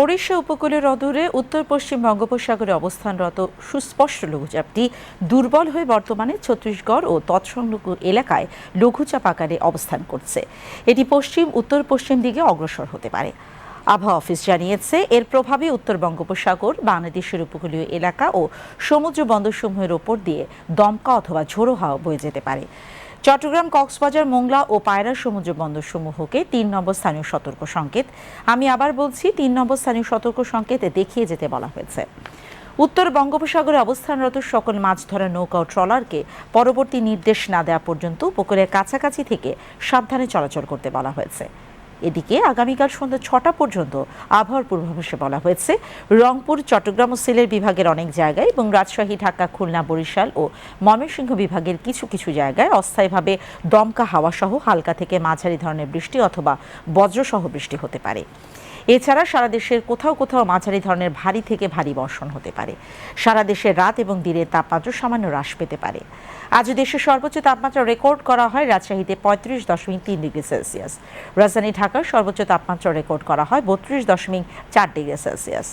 ওড়িশা উপকূলের অদূরে উত্তর পশ্চিম বঙ্গোপসাগরে অবস্থানরত সুস্পষ্ট লঘুচাপটি দুর্বল হয়ে বর্তমানে ছত্তিশগড় ও তৎসংলগ্ন এলাকায় লঘুচাপ আকারে অবস্থান করছে। এটি পশ্চিম, উত্তর পশ্চিম দিকে অগ্রসর হতে পারে। আবহাওয়া অফিস জানিয়েছে, এর প্রভাবে উত্তর বঙ্গোপসাগর, বাংলাদেশের উপকূলীয় এলাকা ও সমুদ্র বন্দরসমূহের ওপর দিয়ে দমকা অথবা ঝোড়ো হাওয়া বয়ে যেতে পারে। চট্টগ্রাম, কক্সবাজার, মোংলা ও পায়রা সমুদ্র বন্দর সমূহকে তিন নম্বর স্থানীয় সতর্ক সংকেত। আমি আবার বলছি, তিন নম্বর স্থানীয় সতর্ক সংকেতে দেখিয়ে যেতে বলা হয়েছে। উত্তর বঙ্গোপসাগরে অবস্থানরত সকল মাছ ধরা নৌকা ও ট্রলারকে পরবর্তী নির্দেশ না দেওয়া পর্যন্ত উপকূলের কাছাকাছি থেকে সাবধানে চলাচল করতে বলা হয়েছে। এদিকে আগামীকাল সন্ধ্যা ছটা পর্যন্ত আবহাওয়ার পূর্বাভাসে বলা হয়েছে, রংপুর, চট্টগ্রাম ও সিলেট বিভাগের অনেক জায়গায় এবং রাজশাহী, ঢাকা, খুলনা, বরিশাল ও ময়মনসিংহ বিভাগের কিছু কিছু জায়গায় অস্থায়ীভাবে দমকা হাওয়া সহ হালকা থেকে মাঝারি ধরনের বৃষ্টি অথবা বজ্রসহ বৃষ্টি হতে পারে। এছাড়া সারা দেশের কোথাও কোথাও মাঝারি ধরনের ভারী থেকে ভারী বর্ষণ হতে পারে। সারা দেশের রাত এবং দিনের তাপমাত্রা সামান্য হ্রাস পেতে পারে। আজ দেশের সর্বোচ্চ তাপমাত্রা রেকর্ড করা হয় রাজশাহীতে পঁয়ত্রিশ দশমিক তিন ডিগ্রি সেলসিয়াস। রাজধানী ঢাকার সর্বোচ্চ তাপমাত্রা রেকর্ড করা হয় বত্রিশ দশমিক চার ডিগ্রি সেলসিয়াস।